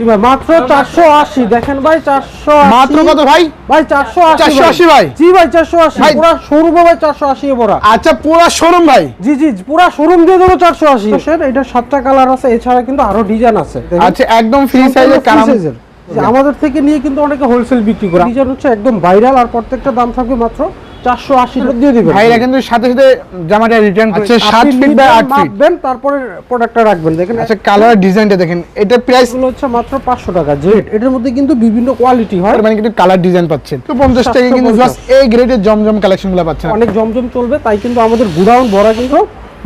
জি ভাই মাত্র চারশো আশি দেখেন ভাই চারশো মাত্র কত ভাই? ভাই চারশো আশি 480 ভাই? জি ভাই চারশো আশি শোরুম ভাই চারশো আশি ভরা। আচ্ছা পুরো শোরুম ভাই? জি জি পুরা শোরুম দিয়ে দেবো চারশো আশি। এটা সাতটা কালার আছে এছাড়া কিন্তু আরও ডিজাইন আছে। আচ্ছা একদম ফ্রি সাইজের আমাদের থেকে নিয়ে কিন্তু অনেকে হোলসেল বিক্রি করে। ডিজাইন হচ্ছে একদম ভাইরাল আর প্রত্যেকটা দাম থাকবে মাত্র চারশো আশি দিয়ে দিবেন। ভাইরা কিন্তু সাথে সাথে জামাটা রিটার্ন করছে আপনি 7 ফিট বাই নিবেন, 8 ফিট তারপরে প্রোডাক্টটা রাখবেন। দেখেন আচ্ছা কালার ডিজাইনটা দেখেন। এটা প্রাইস হচ্ছে মাত্র পাঁচশো টাকা। জেড এটার মধ্যে কিন্তু বিভিন্ন কোয়ালিটি হয়। মানে কিন্তু কালার ডিজাইন পাচ্ছেন। তো 50 টাকা কিন্তু 750 জাস্ট এই গ্রেডের জমজম কালেকশনগুলো পাচ্ছেন অনেক জমজম চলবে তাই কিন্তু আমাদের গুডাউন ভরা কিন্তু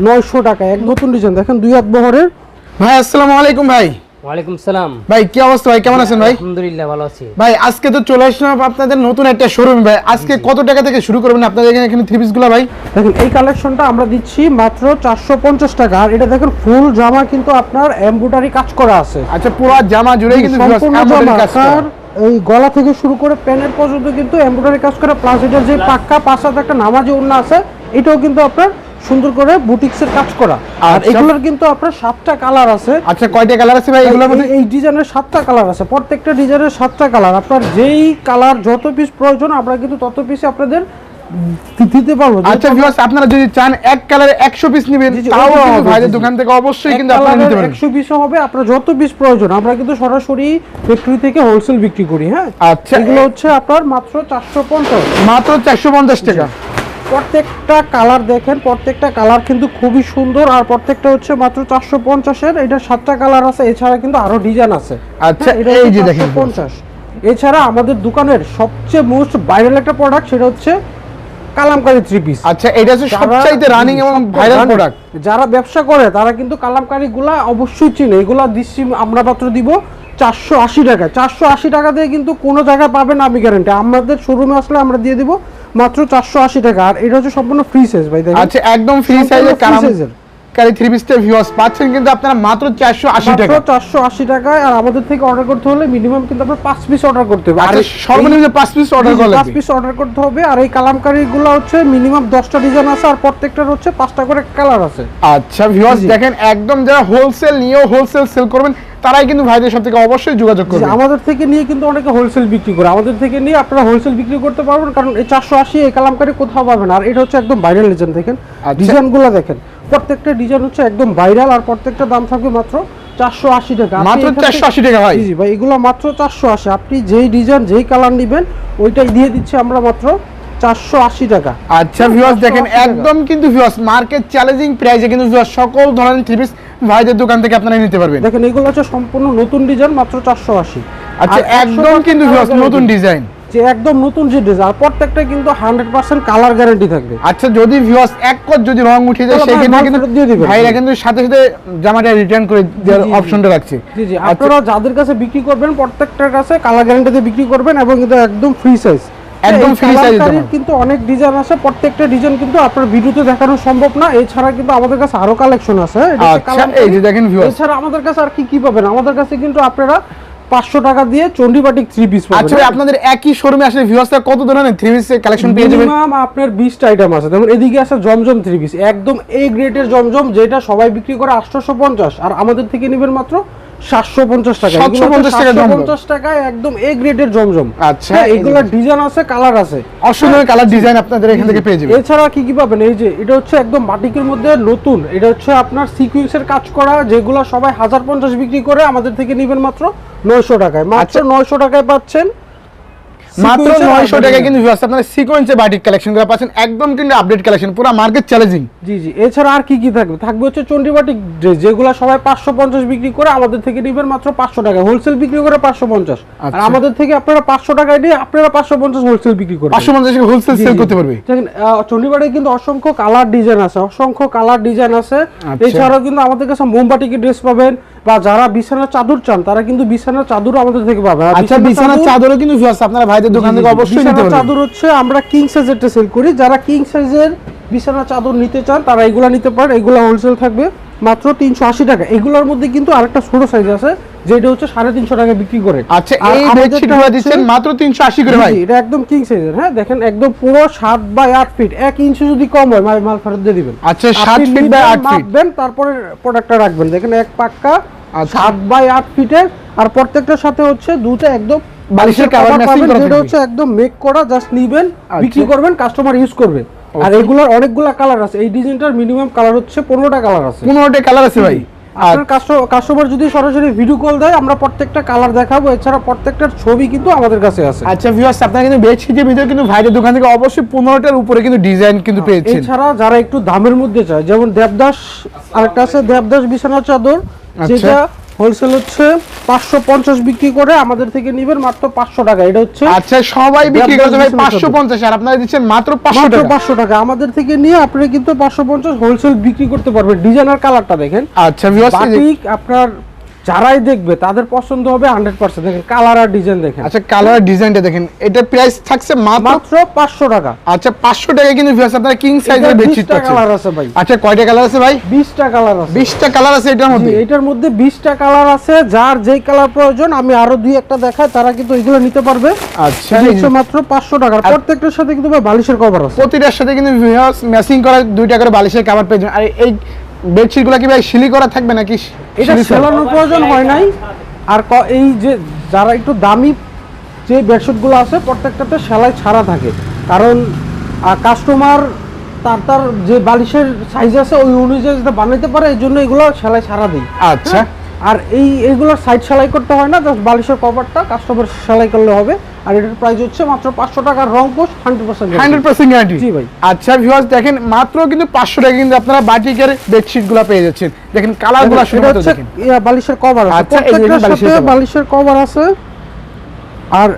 নয়শো টাকা। এক নতুন ডিজাইন দেখেন দুই হাত বহরের। ভাই আসসালামু আলাইকুম ভাই। ওয়ালাইকুম সালাম। ভাই কি অবস্থা ভাই? কেমন আছেন ভাই? আলহামদুলিল্লাহ ভালো আছি। ভাই আজকে তো চলে আসলাম আপনাদের নতুন একটা শোরুম ভাই আজকে কত টাকা থেকে শুরু করবেন আপনাদের এখানে এখানে থ্রি গুলো ভাই? দেখেন এই কালেকশনটা আমরা দিচ্ছি মাত্র চারশো পঞ্চাশ টাকা। আর এটা দেখেন ফুল জামা কিন্তু আপনার এমব্রয়ডারি কাজ করা আছে। আচ্ছা পুরো জামা জুড়েই কিন্তু সম্পূর্ণ জামা কাজ করা। স্যার এই গলা থেকে শুরু করে প্যানের পর্যন্ত কিন্তু এমব্রয়ডারি কাজ করা। প্লাস এটার যে পাক্কা পাঁচ একটা নামাজি ওড়না আছে এটাও কিন্তু আপনার সুন্দর করে বুটিক্সের কাজ করা। আর আচ্ছা। এগুলোর কিন্তু আপনার সাতটা কালার আছে। আচ্ছা কয়টা কালার আছে ভাই এগুলোর মধ্যে? এই- ডিজাইনের সাতটা কালার আছে। প্রত্যেকটা ডিজাইনের সাতটা কালার আপনার যেই কালার যত পিস প্রয়োজন আমরা কিন্তু তত পিস আপনাদের দিতে পারব। আচ্ছা ভিউয়ার্স আপনারা যদি চান এক কালারে 100 পিস নেবেন জি, জি, তাও ভাইদের জি, জি। দোকান থেকে অবশ্যই কিন্তু আপনারা নিতে পারেন একশো পিসও হবে আপনার যত পিস প্রয়োজন আমরা কিন্তু সরাসরি ফ্যাক্টরি থেকে হোলসেল বিক্রি করি হ্যাঁ? আচ্ছা। এগুলো হচ্ছে আপনার মাত্র চারশো পঞ্চাশ। মাত্র 450 টাকা। প্রত্যেকটা কালার দেখেন প্রত্যেকটা কালার কিন্তু খুবই সুন্দর আর প্রত্যেকটা হচ্ছে মাত্র চারশো পঞ্চাশের এটা সাতটা কালার আছে এছাড়া কিন্তু আরও ডিজাইন আছে। আচ্ছা, হ্যাঁ, এটা এই যে দেখেন। 450 এছাড়া আমাদের দোকানের সবচেয়ে মোস্ট ভাইরাল একটা প্রোডাক্ট সেটা হচ্ছে কালামকারী থ্রি পিস আচ্ছা এটা হচ্ছে সবচাইতে রানিং এবং ভাইরাল প্রোডাক্ট যারা ব্যবসা করে তারা কিন্তু কালামকারী গুলা অবশ্যই চিনে। এগুলা দিচ্ছি আমরা মাত্র দিব চারশো আশি টাকা চারশো আশি টাকা দিয়ে কিন্তু কোনো জায়গায় পাবেন আমি গ্যারান্টি আমাদের শোরুমে আসলে আমরা দিয়ে দিব মাত্র চারশো আশি টাকা। আর এটা হচ্ছে সম্পূর্ণ ফ্রি সাইজ ভাই দেখেন। আচ্ছা একদম ফ্রি সাইজের এর। কারি থ্রি পিসটা ভিউয়ার্স পাচ্ছেন কিন্তু আপনারা মাত্র 480 টাকা। আশি টাকায় আর আমাদের থেকে অর্ডার করতে হলে মিনিমাম কিন্তু আপনার পাঁচ পিস অর্ডার করতে হবে। আর আচ্ছা সর্বনিম্ন 5 পিস অর্ডার করা পাঁচ লাগবে পিস অর্ডার করতে হবে আর এই কালামকারী গুলো হচ্ছে মিনিমাম দশটা ডিজাইন আছে আর প্রত্যেকটার হচ্ছে পাঁচটা করে কালার আছে। আচ্ছা ভিউয়ার্স দেখেন একদম যারা হোলসেল নিয়েও হোলসেল সেল করবেন তারাই কিন্তু ভাইদের সাথে অবশ্যই যোগাযোগ যে করবেন আমাদের থেকে নিয়ে কিন্তু অনেকে হোলসেল বিক্রি করে। আমাদের থেকে নিয়ে আপনারা হোলসেল বিক্রি করতে পারবেন কারণ এই চারশো আশি এই কালামকারি কোথাও পাবেন আর এটা হচ্ছে একদম ভাইরাল ডিজাইন দেখেন। আচ্ছা। ডিজাইনগুলো দেখেন। প্রত্যেকটা ডিজাইন হচ্ছে একদম ভাইরাল আর প্রত্যেকটা দাম থাকবে মাত্র চারশো আশি টাকা। আপনি মাত্র থেকে- 480 টাকা ভাই। জি ভাই এগুলো মাত্র চারশো আশি। আপনি যেই ডিজাইন যেই কালার নেবেন ওইটাই দিয়ে দিচ্ছি আমরা মাত্র চারশো আশি টাকা। আচ্ছা ভিউয়ার্স দেখেন একদম কিন্তু ভিউয়ার্স মার্কেট চ্যালেঞ্জিং প্রাইসে কিন্তু viewers সকল ধরনের থ্রি পিস ভাইদের দোকান থেকে আপনারা নিতে পারবেন। দেখেন এগুলো হচ্ছে সম্পূর্ণ নতুন ডিজাইন মাত্র চারশো আশি। আচ্ছা একদম কিন্তু নতুন ডিজাইন। যে একদম নতুন যে ডিজাইন প্রত্যেকটা কিন্তু হান্ড্রেড পার্সেন্ট কালার গ্যারান্টি থাকবে। আচ্ছা যদি ভিউয়ার্স এক কট যদি রং উঠে যায় সেক্ষেত্রে কিন্তু দিয়ে দিবেন। ভাইরা কিন্তু সাথে সাথে জামাটা রিটার্ন করে দেওয়ার। অপশনটা রাখছে। জি জি আচ্ছা, আপনারা যাদের কাছে বিক্রি করবেন প্রত্যেকটার কাছে কালার গ্যারান্টিতে বিক্রি করবেন এবং কিন্তু একদম ফ্রি সাইজ একদম size জামা। কিন্তু অনেক ডিজাইন আছে প্রত্যেকটা ডিজাইন কিন্তু আপনার ভিডিওতে দেখানো সম্ভব না। এছাড়া কিন্তু আমাদের কাছে আরও কালেকশন আছে। আচ্ছা, এই যে দেখেন viewers। এছাড়া আমাদের কাছে আর কি কি পাবেন? আমাদের কাছে কিন্তু আপনারা পাঁচশো টাকা দিয়ে চন্ডিবাটিক থ্রি পিস আচ্ছা আপনাদের একই শোরুমে আসলে ভিউয়ার্সরা কত ধরনের থ্রি পিস কালেকশন পেয়ে যাবেন মিনিমাম আপনার বিশটা আইটেম আছে। যেমন এদিকে আছে জমজম থ্রি পিস একদম এ গ্রেডের জমজম যেটা সবাই বিক্রি করে আটশোশো পঞ্চাশ। আর আমাদের থেকে নেবেন মাত্র টাকা। 750 টাকা জমজম। পঞ্চাশ টাকায় একদম এ গ্রেডের জমজম। আচ্ছা, হ্যাঁ, ডিজাইন আছে কালার আছে। অসুন্দর কালার ডিজাইন আপনাদের এখান থেকে পেয়ে যাবেন। এছাড়া কি কি পাবেন? এই যে এটা হচ্ছে একদম বাটিকের মধ্যে নতুন। এটা হচ্ছে আপনার সিকুয়েন্সের কাজ করা যেগুলো সবাই হাজার পঞ্চাশ বিক্রি করে আমাদের থেকে নিবেন মাত্র নয়শো টাকায়। মাত্র আচ্ছা। নয়শো টাকায় পাচ্ছেন মাত্র নয়শো আলাদা টাকা কিন্তু viewers আপনারা সিকোয়েন্সে বাটিক কালেকশনগুলো পাচ্ছেন। একদম কিন্তু আপডেট কালেকশন পুরো মার্কেট চ্যালেঞ্জিং জি জি। এছাড়া আর কি কি থাকবে? থাকবে হচ্ছে চন্ডিবাটিক ড্রেস যেগুলো সবাই পাঁচশো পঞ্চাশ বিক্রি করে আমাদের থেকে নেবেন মাত্র পাঁচশো টাকা। হোলসেল বিক্রি করে পাঁচশো পঞ্চাশ। আর আচ্ছা। আমাদের থেকে আপনারা পাঁচশো টাকায় নিয়ে আপনারা পাঁচশো পঞ্চাশ হোলসেল বিক্রি করবেন। পাঁচশো পঞ্চাশ হোলসেল সেল করতে পারবে। দেখেন চন্ডিবাড়ে কিন্তু অসংখ্য কালার ডিজাইন আছে অসংখ্য কালার ডিজাইন আছে। আচ্ছা। এছাড়াও কিন্তু আমাদের কাছে মোমবাটিকের ড্রেস পাবেন বা যারা বিছানার চাদর চান তারা কিন্তু বিছানার চাদর আমাদের থেকে পাবেন আচ্ছা বিছানার চাদর- চাদরও কিন্তু আপনারা ভাইদের দোকান থেকে অবশ্যই নিতে পারবেন। চাদর হচ্ছে আমরা কিং সাইজেরটা সেল করি। যারা কিং সাইজের বিছানার চাদর নিতে চান তারা এগুলা নিতে পারেন। এগুলা হোলসেল থাকবে মাত্র তিনশো আশি টাকা। এগুলোর মধ্যে কিন্তু আরেকটা ছোট সাইজ আছে যেটা হচ্ছে সাড়ে তিনশো টাকা বিক্রি করে। আচ্ছা এই বেডশিট দিচ্ছেন মাত্র তিনশো আশি করে ভাই। এটা একদম কিং সাইজের হ্যাঁ? দেখেন একদম পুরো সাত বাই আট ফিট এক ইঞ্চি যদি কম হয় মাল মাল ফেরত দিয়ে দিবেন। আচ্ছা, সাত by নিবেন, আট। মাপবেন তারপরে প্রোডাক্টটা রাখবেন। দেখেন এক পাক্কা আচ্ছা। সাত বাই আট ফিটের আর প্রত্যেকটার সাথে হচ্ছে দুটো একদম বালিশের matching পাবেন, করা যেটা হচ্ছে একদম মেক করা জাস্ট নিবেন বিক্রি আচ্ছা। করবেন কাস্টমার ইউজ করবে। আর এগুলোর অনেকগুলা কালার আছে। এই ডিজাইনটার মিনিমাম কালার হচ্ছে পনেরোটা কালার আছে। পনেরোটা কালার আছে ভাই। আর কাস্টমার যদি সরাসরি ভিডিও কল দেয় আমরা প্রত্যেকটা কালার দেখাবো। এছাড়া প্রত্যেকটার ছবি কিন্তু আমাদের কাছে আছে। আচ্ছা ভিউয়ার্স আপনারা কিন্তু বেডশিটের ভিতরে কিন্তু ভাইদের দোকান থেকে অবশ্যই পনেরোটার উপরে কিন্তু ডিজাইন কিন্তু পেয়েছেন। এছাড়া যারা একটু দামের মধ্যে চায় যেমন দেবদাস আরেকটা আছে দেবদাস বিছানা চাদর আচ্ছা। যেটা হোলসেল হচ্ছে পাঁচশো পঞ্চাশ বিক্রি করে আমাদের থেকে নিবেন মাত্র পাঁচশো টাকা। এটা হচ্ছে আচ্ছা সবাই বিক্রি করছে ভাই পাঁচশো। পঞ্চাশ আর আপনারা দিচ্ছেন মাত্র পাঁচশো টাকা। পাঁচশো টাকা। আমাদের থেকে নিয়ে আপনি কিন্তু পাঁচশো পঞ্চাশ হোলসেল বিক্রি করতে পারবেন। ডিজাইনার কালারটা দেখেন। আচ্ছা ভিউয়ার্স আপনার যারাই দেখবে তাদের পছন্দ হবে হান্ড্রেড পার্সেন্ট দেখেন কালার আর ডিজাইন দেখেন। আচ্ছা কালার ডিজাইনটা দেখেন। এটা প্রাইস থাকছে মাত্র? পাঁচশো টাকা। আচ্ছা পাঁচশো টাকা কিন্তু ভিউয়ার্স আপনারা কিং সাইজের বেডশিট বিশটা কালার আছে ভাই। আচ্ছা কয়টা কালার আছে ভাই? বিশটা কালার আছে। বিশটা কালার আছে এটার মধ্যে? এটার মধ্যে বিশটা কালার আছে। যার যেই কালার প্রয়োজন আমি আরও দুই একটা দেখাই তারা কিন্তু এগুলো নিতে পারবে। আচ্ছা। মাত্র পাঁচশো টাকার প্রত্যেকটার সাথে কিন্তু ভাই বালিশের কভার আছে। প্রতিটার সাথে কিন্তু ভিউয়ার্স ম্যাচিং করা দুইটা করে বালিশের কাভার পেয়ে যাবেন। আর এই বেডশিটগুলো কি ভাই শিলি করা থাকবে নাকি এটা সেলানোর প্রয়োজন হয় নাই। আর এই যে যারা একটু দামি যে বেডশিটগুলো আছে প্রত্যেকটাতে সেলাই ছাড়া থাকে। কারণ কাস্টমার তার তার যে বালিশের সাইজ আছে ওই অনুযায়ী যাতে বানাইতে পারে এই জন্য এগুলো সেলাই ছাড়া দিই আচ্ছা। আর এই এইগুলোর সাইড সেলাই করতে হয় না জাস্ট বালিশের কভারটা কাস্টমার সেলাই করলে হবে। আর এটার প্রাইস হচ্ছে মাত্র পাঁচশো টাকার রং কোষ hundred percent hundred percent guarantee জি ভাই। আচ্ছা ভিউয়ার্স দেখেন মাত্র কিন্তু পাঁচশো টাকা কিন্তু আপনারা বাটিকের বেডশিটগুলো পেয়ে যাচ্ছেন। দেখেন কালারগুলো শুধু হচ্ছে বালিশের কভার আছে। আচ্ছা। বালিশের কভার আছে। আর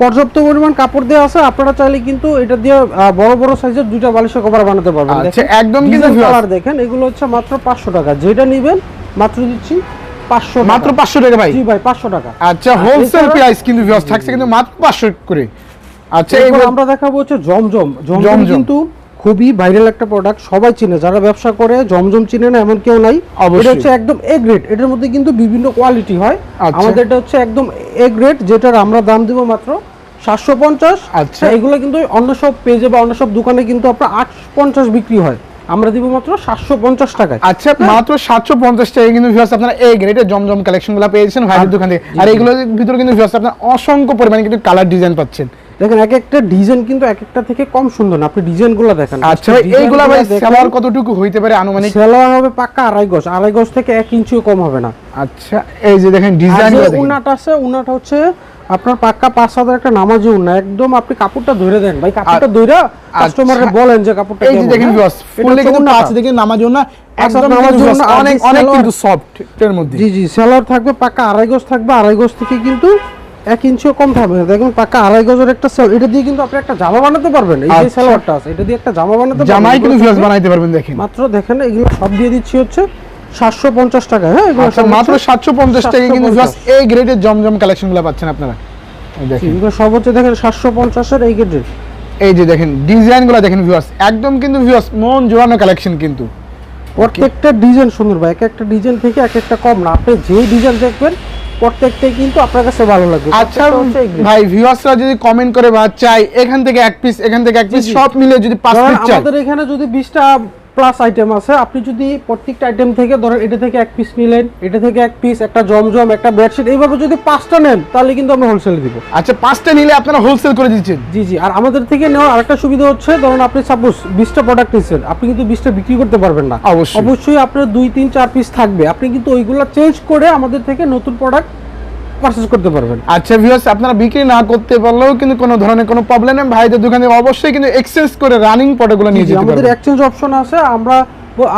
পর্যাপ্ত পরিমাণ কাপড় দেওয়া আছে। আপনারা চাইলে কিন্তু এটা দিয়ে বড় বড় সাইজের দুইটা বালিশের কভার বানাতে পারবেন। আচ্ছা, একদম কিন্তু কালার দেখেন এগুলো হচ্ছে মাত্র পাঁচশো টাকা। যেটা নেবেন মাত্র দিচ্ছি পাঁচশো মাত্র পাঁচশো টাকা ভাই? জি ভাই পাঁচশো টাকা। আচ্ছা হোলসেল প্রাইস কিন্তু ভিউয়ার্স থাকছে কিন্তু মাত্র পাঁচশো করে। আচ্ছা এইগুলো আমরা দেখাবো হচ্ছে জমজম। জমজম। কিন্তু খুবই ভাইরাল একটা প্রোডাক্ট সবাই চিনে। যারা ব্যবসা করে জমজম চিনে না এমন কেউ নাই। এটা হচ্ছে একদম এ গ্রেড এটার মধ্যে কিন্তু বিভিন্ন কোয়ালিটি হয়। আচ্ছা। আমাদের এটা হচ্ছে একদম এ গ্রেড যেটার আমরা দাম দিব মাত্র সাতশো পঞ্চাশ। আচ্ছা। এগুলো কিন্তু অন্য সব পেজে বা অন্য সব দোকানে কিন্তু আপনার আট পঞ্চাশ বিক্রি হয়। আমরা দিব মাত্র সাতশো পঞ্চাশ টাকায়। আচ্ছা মাত্র সাতশো পঞ্চাশ টাকা কিন্তু ভিউয়ার্স আপনারা এই গ্রেডের জমজম কালেকশনগুলো পেয়েছেন ভাইয়ের দোকান থেকে। আর এইগুলোর ভিতরে কিন্তু ভিউয়ার্স আপনারা অসংখ্য পরিমাণে কিন্তু কালার ডিজাইন পাচ্ছেন। দেখেন এক একটা ডিজাইন কিন্তু এক একটা থেকে কম সুন্দর না। আপনি ডিজাইনগুলো দেখেন। আচ্ছা এইগুলা ভাই সেলার কতটুকু হইতে পারে আনুমানিক? সেলোয়ার হবে পাক্কা আড়াই গজ। আড়াই গজ থেকে এক ইঞ্চিও কম হবে না। আচ্ছা এই যে দেখেন ডিজাইন যে উন্নাটা আছে উন্নাটা হচ্ছে আপনার পাক্কা পাঁচ হাজার একটা নামাজি উন্না একদম আপনি কাপড়টা ধরে দেন ভাই কাপড়টা ধরে কাস্টমারে বলেন যে কাপড়টা এই যে দেখেন হ্যাঁ? ভিউয়ার্স ফুললে কিন্তু উন্নাটা। পাঁচ দেখে নামাজ না আচ্ছা, একদম অনেক অনেক কিন্তু সফট এর মধ্যে জি জি সেলোয়ার থাকবে পাক্কা আড়াই গজ থাকবে আড়াই গজ থেকে কিন্তু এক ইঞ্চিও কম থাকবে না। দেখুন পাক্কা আড়াই গজের একটা সেল এটা দিয়ে কিন্তু আপনি একটা জামা বানাতে পারবেন এই যে আচ্ছা। সেলোয়ারটা আছে এটা দিয়ে একটা জামা বানাতে জামাই কিন্তু ভিউয়ার্স বানাইতে পারবেন দেখেন মাত্র দেখেন এগুলো সব দিয়ে দিচ্ছি হচ্ছে টাকা হ্যাঁ? এগুলো আচ্ছা মাত্র হচ্ছে- সাতশো পঞ্চাশ টাকা কিন্তু 750 এই গ্রেডের জমজম কালেকশন পাচ্ছেন আপনারা। দেখেন। এগুলো সব দেখেন সাতশো পঞ্চাশের এই গেটের এই যে দেখেন ডিজাইন দেখেন ভিউয়ার্স একদম কিন্তু ভিউয়ার্স মন জোড়ানো কালেকশন কিন্তু। প্রত্যেকটা ডিজাইন সুন্দর ভাই এক একটা ডিজাইন থেকে এক একটা কম না। আপনি যেই ডিজাইন দেখবেন প্রত্যেকটাই কিন্তু আপনার কাছে ভালো লাগবে। আচ্ছা ভাই ভিউয়ার্সরা যদি কমেন্ট করে বা চাই এখান থেকে এক পিস এখান থেকে এক পিস সব মিলে যদি পাঁচ পিস চাই আমাদের এখানে যদি বিশটা প্লাস আইটেম আছে। আপনি যদি প্রত্যেকটা আইটেম থেকে ধরেন এটা থেকে এক পিস নিলেন এটা থেকে এক পিস একটা জমজম একটা বেডশিট এইভাবে যদি পাঁচটা নেন তাহলে কিন্তু আমরা হোলসেল দিব। আচ্ছা পাঁচটা নিলে আপনারা হোলসেল করে দিচ্ছেন? জি জি। আর আমাদের থেকে নেওয়ার আরেকটা সুবিধা হচ্ছে ধরুন আপনি সাপোজ বিশটা প্রোডাক্ট নিচ্ছেন আপনি কিন্তু বিশটা বিক্রি করতে পারবেন না। অবশ্যই। অবশ্যই আপনার দুই তিন চার পিস থাকবে। আপনি কিন্তু ওইগুলো চেঞ্জ করে আমাদের থেকে নতুন প্রোডাক্ট পারচেস করতে পারবেন। আচ্ছা ভিউয়ার্স আপনারা বিক্রি না করতে পারলেও কিন্তু কোনো ধরনের কোনো প্রবলেম নেই। ভাইদের দোকানে অবশ্যই কিন্তু এক্সচেঞ্জ করে রানিং প্রোডাক্টগুলো নিয়ে যেতে আমাদের এক্সচেঞ্জ অপশন আছে। আমরা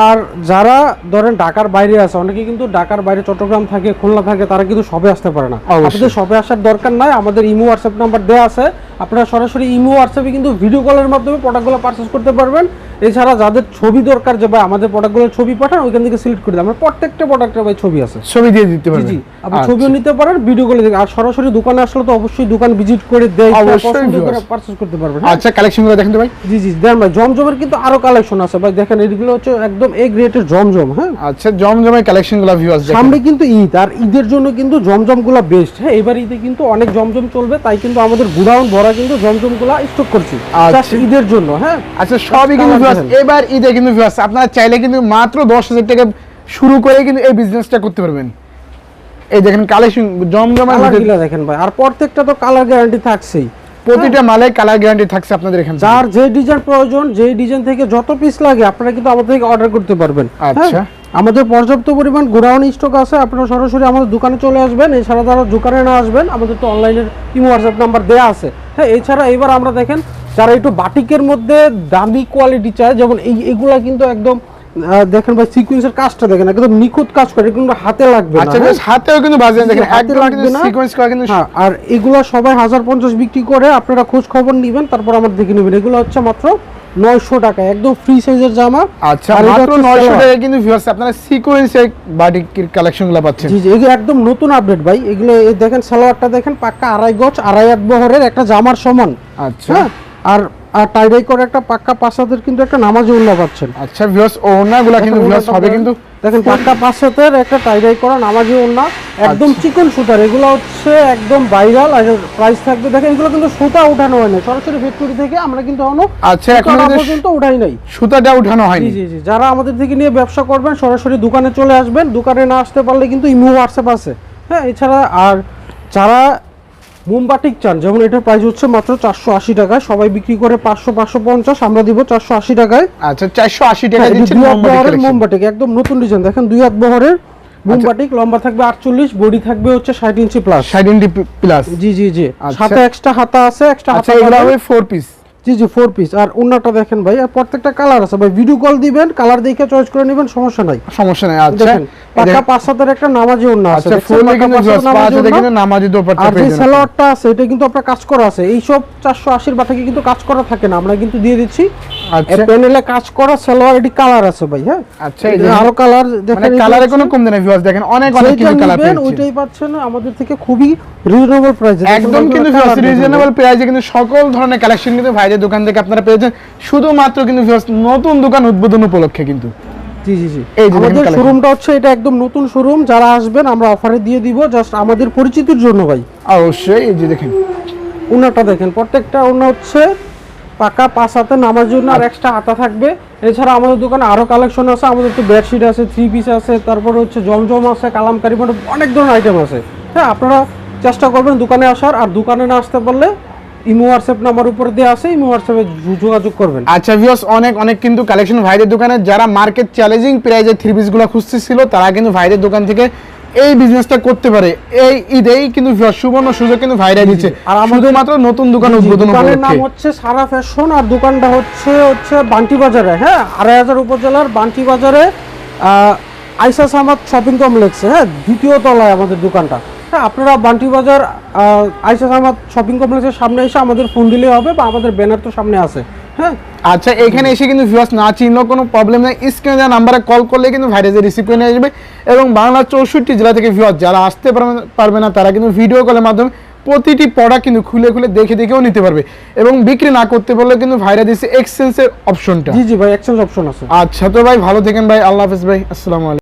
আর যারা ধরেন ঢাকার বাইরে আছে অনেকে কিন্তু ঢাকার বাইরে চট্টগ্রাম থাকে খুলনা থাকে তারা কিন্তু সবে আসতে পারে না। আপনাদের সবে আসার দরকার নাই। আমাদের ইমো হোয়াটসঅ্যাপ নাম্বার দেওয়া আছে। আপনারা সরাসরি ইমো হোয়াটসঅ্যাপে কিন্তু ভিডিও কলের মাধ্যমে প্রোডাক্টগুলো পারচেস করতে পারবেন। এছাড়া যাদের ছবি দরকার যে ভাই আমাদের প্রোডাক্টগুলোর ছবি পাঠান ওইখান থেকে সিলেক্ট করে দিই আমরা প্রত্যেকটা প্রোডাক্টের ভাই ছবি আছে। ছবি দিয়ে দিতে জি পারবেন। জি। আপনি আচ্ছা। ছবিও নিতে পারেন ভিডিও করে দেখে আর সরাসরি দোকানে আসলে তো অবশ্যই দোকান ভিজিট করে দেখে অবশ্যই viewers। করতে পারবেন হ্যাঁ? আচ্ছা কালেকশনগুলো দেখেন তো ভাই। জি জি। দেন ভাই জমজমের কিন্তু আরও কালেকশন আছে। ভাই দেখেন এগুলো হচ্ছে একদম এ গ্রেটের জমজম হ্যাঁ? আচ্ছা জমজমের কালেকশনগুলো ভিউয়ার্স দেখেন। সামনে কিন্তু ঈদ আর ঈদের জন্য কিন্তু জমজমগুলা বেস্ট হ্যাঁ? এবার ঈদে কিন্তু অনেক জমজম চলবে তাই কিন্তু আমাদের গুডাউন ভরা কিন্তু জমজমগুলা স্টক করছি। আচ্ছা। ঈদের জন্য হ্যাঁ? আচ্ছা সবই কিন্তু। এবার ঈদে কিন্তু ভিউয়ার্স আপনারা চাইলে কিন্তু মাত্র দশ হাজার টাকা শুরু করে কিন্তু এই বিজনেসটা করতে পারবেন। এই দেখেন কালেকশনগুলা দেখেন ভাই আর প্রত্যেকটা তো কালার গ্যারান্টি থাকছেই। প্রতিটা মালে কালার গ্যারান্টি থাকছে আপনাদের এখানে যার যে ডিজাইন প্রয়োজন যে ডিজাইন থেকে যত পিস লাগে আপনারা কিন্তু আমাদের থেকে অর্ডার করতে পারবেন। আচ্ছা। আমাদের পর্যাপ্ত পরিমাণ গোডাউন স্টক আছে আপনারা সরাসরি আমাদের দোকানে চলে আসবেন এছাড়া যারা দোকানে না আসবেন আমাদের তো অনলাইনের ইমো হোয়াটসঅ্যাপ নাম্বার দেওয়া আছে হ্যাঁ এছাড়া এবার আমরা দেখেন যারা একটু বাটিকের মধ্যে দামি কোয়ালিটি চায় যেমন এই এগুলা কিন্তু একদম দেখেন ভাই সিকুয়েন্সের কাজটা দেখেন একদম নিখুঁত কাজ করে কিন্তু হাতে লাগবে আচ্ছা? হাতেও কিন্তু বাজে দেখেন হাতে লাগবে না। সিকোয়েন্স করা কিন্তু হ্যাঁ আর এগুলো সবাই হাজার পঞ্চাশ বিক্রি করে আপনারা খোঁজ খবর নিবেন তারপর আমার দেখে নেবেন এগুলো হচ্ছে মাত্র নয়শো টাকা একদম ফ্রি সাইজের জামা। আচ্ছা মাত্র 900 টাকা কিন্তু ভিউয়ার্স আপনারা সিকোয়েন্সের বাটিকের কালেকশনগুলো পাচ্ছেন। জি জি এগুলো একদম নতুন আপডেট ভাই। এগুলো এই দেখেন সালোয়ারটা দেখেন পাক্কা আড়াই গজ আড়াই আট বহরের একটা জামার সমান। আচ্ছা। হ্যাঁ? আর আর টাইডাই করে একটা পাক্কা পাশাদের কিন্তু একটা নামাজ উল্লা পাচ্ছেন। আচ্ছা ভিউয়ার্স ওনাগুলা কিন্তু ভিউয়ার্স হবে কিন্তু দেখেন পাক্কা হাতের একটা টাইডাই করা নামাজি ওড়না একদম আচ্ছা। চিকন সুতার। এগুলো হচ্ছে একদম ভাইরাল আর প্রাইস থাকবে। দেখেন এগুলো কিন্তু সুতা উঠানো হয় না সরাসরি ফ্যাক্টরি থেকে আমরা কিন্তু এখনও আচ্ছা এখন পর্যন্ত উঠাই নাই। সুতাটা উঠানো হয়নি। জি জি যারা আমাদের থেকে নিয়ে ব্যবসা করবেন সরাসরি দোকানে চলে আসবেন। দোকানে না আসতে পারলে কিন্তু ইমো হোয়াটসঅ্যাপ আছে। হ্যাঁ এছাড়া আর যারা মোমবাটিক চান যেমন এটার প্রাইস হচ্ছে মাত্র চারশো আশি টাকায়। সবাই বিক্রি করে পাঁচশো পাঁচশো পঞ্চাশ আমরা দিব চারশো আশি টাকায়। আচ্ছা 480 টাকা হ্যাঁ, দুই হাত বহরের মোমবাটিক একদম নতুন ডিজাইন দেখেন দুই হাত বহরের মোমবাটিক লম্বা থাকবে আটচল্লিশ বডি থাকবে হচ্ছে ষাট ইঞ্চি প্লাস 60 ইঞ্চি প্লাস জি জি জি। আচ্ছা। সাথে এক্সট্রা হাতা আছে এক্সট্রা আচ্ছা হাতা এগুলো হবে 4 পিস জি জি ফোর পিস আর অন্যটা দেখেন ভাই আর প্রত্যেকটা কালার আছে ভাই। ভিডিও কল দিবেন কালার দেখে চয়েস করে নেবেন সমস্যা নাই। সমস্যা নাই আচ্ছা। দেখেন পাকা পাঁচ হাতের একটা নামাজি ওড়না আছে। আচ্ছা ফুল ভিউয়ার্স নামাজি। দোপাট্টা আর যে সালোয়ারটা আছে এটা কিন্তু আপনার কাজ করা আছে। এইসব চারশো আশির বাটাকে কিন্তু কাজ করা থাকে না। আমরা কিন্তু দিয়ে দিচ্ছি। আচ্ছা। প্যানেলে কাজ করা সালোয়ার এটি কালার আছে ভাই হ্যাঁ? আচ্ছা এই আরও কালার দেখেন মানে দেখেন কালারে কোনো কম দেয় না ভিউয়ার্স দেখেন অনেক অনেক কিন্তু কালার পেয়েছেন ওইটাই পাচ্ছেন। আমাদের থেকে খুবই রিজনেবল প্রাইসে একদম কিন্তু রিজনেবল প্রাইসে কিন্তু সকল ধরনের কালেকশন কিন্তু ভাইদের দোকান থেকে আপনারা পেয়েছেন। শুধুমাত্র কিন্তু নতুন দোকান উদ্বোধন উপলক্ষে কিন্তু। জি জি জি। আমাদের শোরুমটা হচ্ছে এটা একদম নতুন শোরুম যারা আসবেন আমরা অফারে দিয়ে দিব। জাস্ট আমাদের পরিচিতির জন্য ভাই। অবশ্যই এই যে দেখেন। দেখেন প্রত্যেকটা হচ্ছে পাকা পাঁচ হাতে নামার জন্য আর এক্সট্রা হাতা থাকবে। এছাড়া আমাদের দোকানে আরও কালেকশন আছে। আমাদের তো বেডশিট আছে থ্রি পিস আছে তারপর হচ্ছে জমজম আছে কালামকারি মানে অনেক ধরনের আইটেম আছে। হ্যাঁ আপনারা চেষ্টা করবেন দোকানে আসার আর দোকানে না আসতে পারলে ইমো হোয়াটসঅ্যাপ নাম্বার উপরে দেওয়া আছে ইমো হোয়াটসঅ্যাপে যোগাযোগ করবেন। আচ্ছা ভিউয়ার্স অনেক অনেক কিন্তু কালেকশন ভাইদের দোকানে যারা মার্কেট চ্যালেঞ্জিং প্রাইজে থ্রি পিসগুলো খুঁজতেছিল তারা কিন্তু ভাইদের দোকান থেকে এই বিজনেসটা করতে পারে। এই ঈদেই কিন্তু সুবর্ণ সুযোগ কিন্তু ভাইরা দিচ্ছে। আর আমাদের- শুধুমাত্র নতুন দোকান উদ্বোধন দোকানের নাম হচ্ছে সারা ফ্যাশন আর দোকানটা হচ্ছে হচ্ছে বান্টি বাজারে হ্যাঁ? আড়াই হাজার উপজেলার বান্টি বাজারে আইসা সামাদ শপিং কমপ্লেক্সে হ্যাঁ? দ্বিতীয় তলায় আমাদের দোকানটা। আপনারা বান্টি বাজার আহ, আইসা সামাদ শপিং কমপ্লেক্সের সামনে এসে আমাদের ফোন দিলে হবে বা আমাদের ব্যানার তো সামনে আছে হ্যাঁ? আচ্ছা এখানে এসে কিন্তু ভিউয়ার্স না চিনলেও কোনো প্রবলেম নেই। স্ক্রিনে দেওয়া নাম্বারে কল করলে কিন্তু ভাইরাজে রিসিভ করে নিয়ে আসবে এবং বাংলার চৌষট্টি জেলা থেকে ভিউয়ার্স যারা আসতে পারবে- পারবে না তারা কিন্তু ভিডিও কলের মাধ্যমে প্রতিটি প্রোডাক্ট কিন্তু খুলে খুলে দেখে দেখেও নিতে পারবে এবং বিক্রি না করতে পারলে কিন্তু ভাইরা দিচ্ছে এক্সচেঞ্জের অপশনটা জি জি ভাই এক্সচেঞ্জ অপশন আছে। আচ্ছা তো ভাই ভালো থাকেন ভাই আল্লাহ হাফেজ ভাই আসসালামু আলাইকুম।